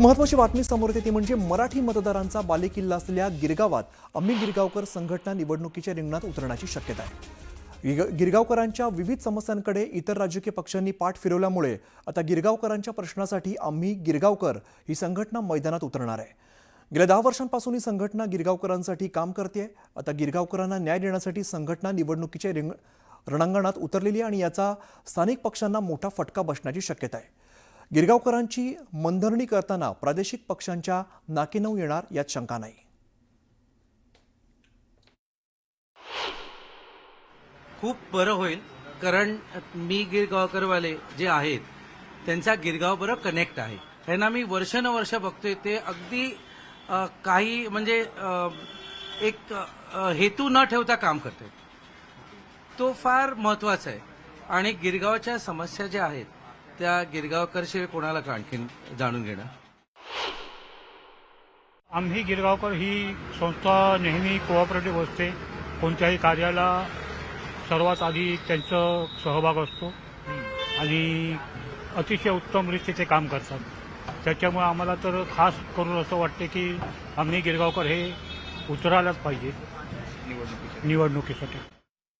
एक महत्वाची बातमी समोर येते ती म्हणजे मराठी मतदारांचा बालेकिल्ला असलेल्या गिरगावात अम्मी गिरगावकर संघटना निवडणुकीच्या रिंगणात उतरण्याची शक्यता आहे. गिरगावकरांच्या विविध समस्यांकडे इतर राजकीय पक्षांनी पाठ फिरवल्यामुळे आता गिरगावकरांच्या प्रश्नासाठी आम्ही गिरगावकर ही संघटना मैदानात उतरणार आहे. गेल्या दहा वर्षांपासून ही संघटना गिरगावकरांसाठी काम करते आता गिरगावकरांना न्याय देण्यासाठी संघटना निवडणुकीच्या रिंग रणांगणात उतरलेली आहे आणि याचा स्थानिक पक्षांना मोठा फटका बसण्याची शक्यता आहे. गिरगावकरांची मनधरणी करताना प्रादेशिक पक्षांच्या नाकेनऊ येणार यात शंका नाही. खूप बरं होईल कारण मी गिरगावकरवाले जे आहेत त्यांचा गिरगावबरोबर कनेक्ट आहे. त्यांना मी वर्षानुवर्ष बघतोय ते अगदी काही म्हणजे एक हेतू न ठेवता काम करतात तो फार महत्त्वाचा आहे. आणि गिरगावच्या समस्या ज्या आहेत त्या गिरगावकरशिवाय कोणाला का आणखीन जाणून घेणं? आम्ही गिरगावकर ही संस्था नेहमी कोऑपरेटिव्ह असते. कोणत्याही कार्याला सर्वात आधी त्यांचं सहभाग असतो. आणि अतिशय उत्तम ते काम करतात. त्याच्यामुळे आम्हाला तर खास करून असं वाटते की आम्ही गिरगावकर हे उतरायलाच पाहिजे. निवडणुकीसाठी.